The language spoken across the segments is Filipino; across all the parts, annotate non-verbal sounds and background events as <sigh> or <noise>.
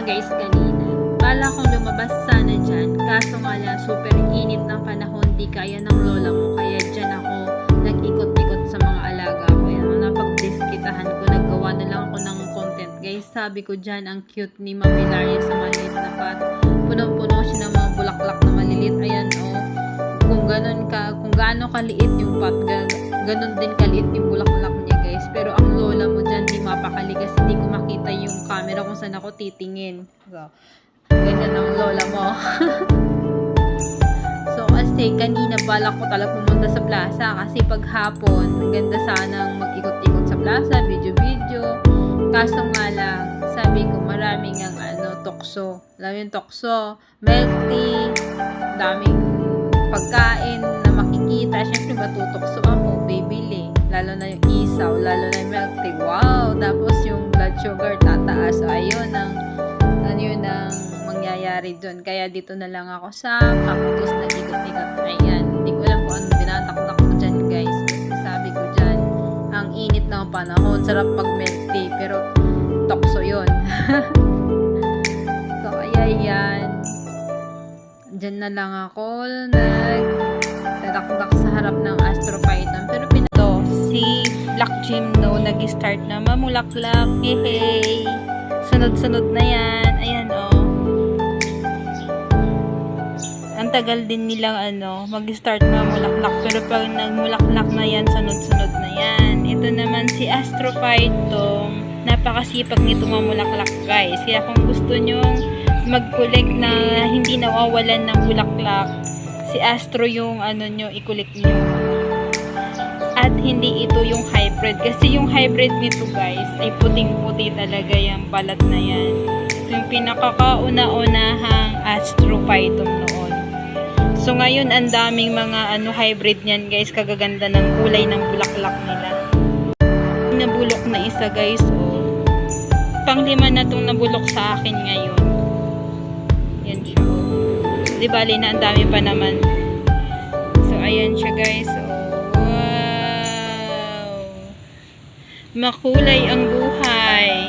guys kanina. Bala kong lumabas sana dyan. Kaso nga lang, super init ng panahon. Di kaya ng lola mo. Kaya dyan ako nag-ikot-ikot sa mga alaga ko. Yan, napag-diskitahan ko. Naggawa na lang ako ng content. Guys, sabi ko dyan, ang cute ni Mami Laria sa maliit na pot. Puno-puno siya ng mga bulaklak na malilit. Ayan, oh. Kung ganon ka, kung gaano kaliit yung pot, ga- ganon din kaliit yung mapakali kasi di ko makita yung camera kung saan ako titingin. So, ganyan ang lola mo. <laughs> so, kasi kanina balak ko talaga pumunta sa plaza kasi pag hapon, ganda sanang mag-ikot-ikot sa plaza, video-video. Kaso nga lang, sabi ko maraming ang ano, tokso. Alam yung tokso, tea, daming pagkain na makikita. Siyempre, matutokso ako, bibili. Lalo na yung mangyayari doon. Kaya dito na lang ako sa cactus na ikot-ikot. Ayan. Hindi ko alam kung ano tinatakdak ko dyan, guys. Sabi ko dyan, ang init ng panahon. Sarap pag milk tea. Pero, tokso yun. <laughs> so, kaya yan. Diyan na lang ako nag tatakdak sa harap ng Astropython. Pero pinato, si Black Gymno nag-start na mamulaklak. Yehey! Sunod-sunod na yan. Ayan, oh. Tagal din nilang ano, mag-start mamulaklak. Pero pag nagmulaklak na yan, sunod-sunod na yan. Ito naman si Astrophyton. Napakasipag nito mamulaklak, guys. Kaya kung gusto nyong mag-collect na hindi nawawalan ng bulaklak, si Astro yung ano nyo, i-collect nyo. At hindi ito yung hybrid. Kasi yung hybrid nito guys, ay puting-puti talaga yung balat na yan. Ito yung pinakakauna-unahang Astro Python noon. So ngayon, ang daming mga ano hybrid niyan guys, kagaganda ng kulay ng bulaklak nila. Nabulok na isa guys, oh. Panglima na itong nabulok sa akin ngayon. Yan siya. Di bali na ang dami pa naman. So, ayan siya guys. Oh, wow! Makulay ang buhay.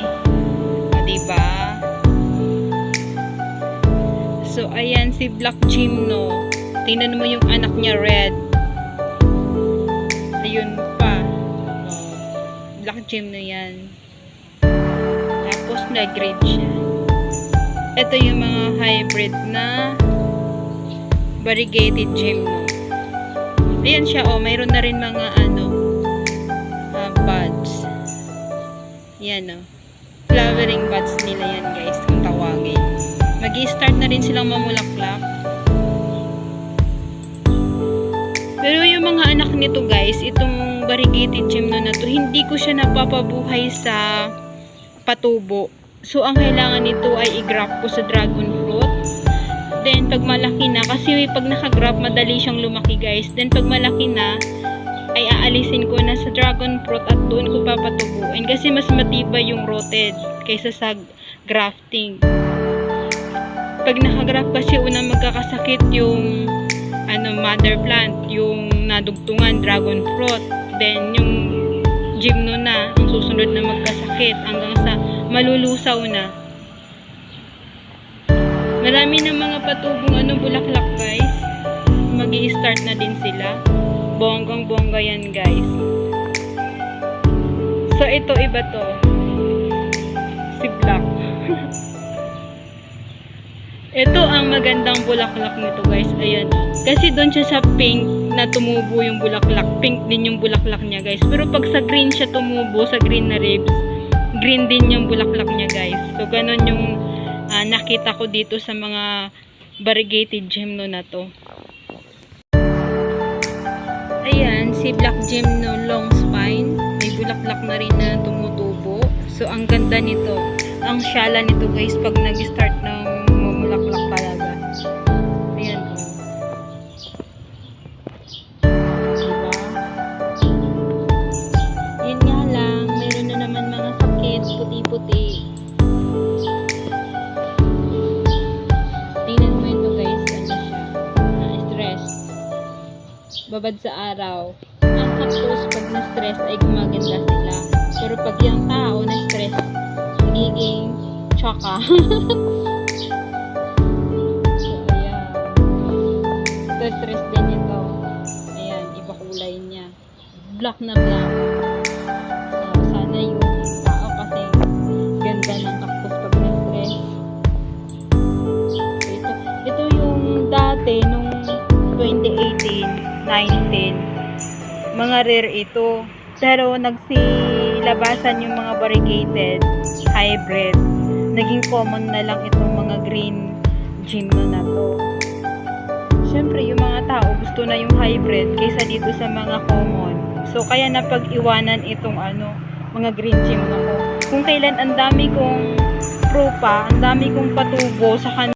O, diba? So, ayan si Black Gymno. Tingnan mo yung anak niya red. Ayun pa. Oh, Black Gymno yan. Tapos nag-grade siya. Ito yung mga hybrid na variegated gymno. Ayan siya, oh. Mayroon na rin mga ano, uh, buds. Yan, oh. Flowering buds nila yan, guys, kung tawagin. mag start na rin silang mamulaklak. Mga anak nito, guys, itong variegated gymno na to, hindi ko siya napapabuhay sa patubo. So, ang kailangan nito ay i-graft ko sa dragon fruit. Then, pag malaki na, kasi pag naka-graft, madali siyang lumaki, guys. Then, pag malaki na, ay aalisin ko na sa dragon fruit at doon ko papatubuin. Kasi mas matibay yung rooted kaysa sa grafting. Pag naka-graft kasi, unang magkakasakit yung ano, mother plant, yung nadugtungan, dragon fruit. Then, yung gymno na, ang susunod na magkasakit hanggang sa malulusaw na. Marami ng mga patubong ano, bulaklak guys. mag start na din sila. Bonggang bongga yan guys. So ito iba to. Si Black. <laughs> ito ang magandang bulaklak nito guys. Ayan. Kasi doon siya sa pink na tumubo yung bulaklak. Pink din yung bulaklak niya guys. Pero pag sa green siya tumubo, sa green na ribs, green din yung bulaklak niya guys. So ganun yung ah, nakita ko dito sa mga variegated gymno na to. Ayan, si Black Gymno long spine. May bulaklak na rin na tumutubo. So ang ganda nito. Ang syala nito guys pag nag-start Babad sa araw. Ang cactus pag na-stress ay gumaganda sila. Pero pag yung tao na-stress, nagiging tsaka. <laughs> so, ayan. Ito, stress din ito. Ayan, iba kulay niya. Black na black. 19, mga rare ito. Pero nagsilabasan yung mga variegated hybrid. Naging common na lang itong mga green gymno na to. Siyempre, yung mga tao gusto na yung hybrid kaysa dito sa mga common. So, kaya napag-iwanan itong ano, mga green gym na ko. Kung kailan ang dami kong pro pa, ang dami kong patubo sa kan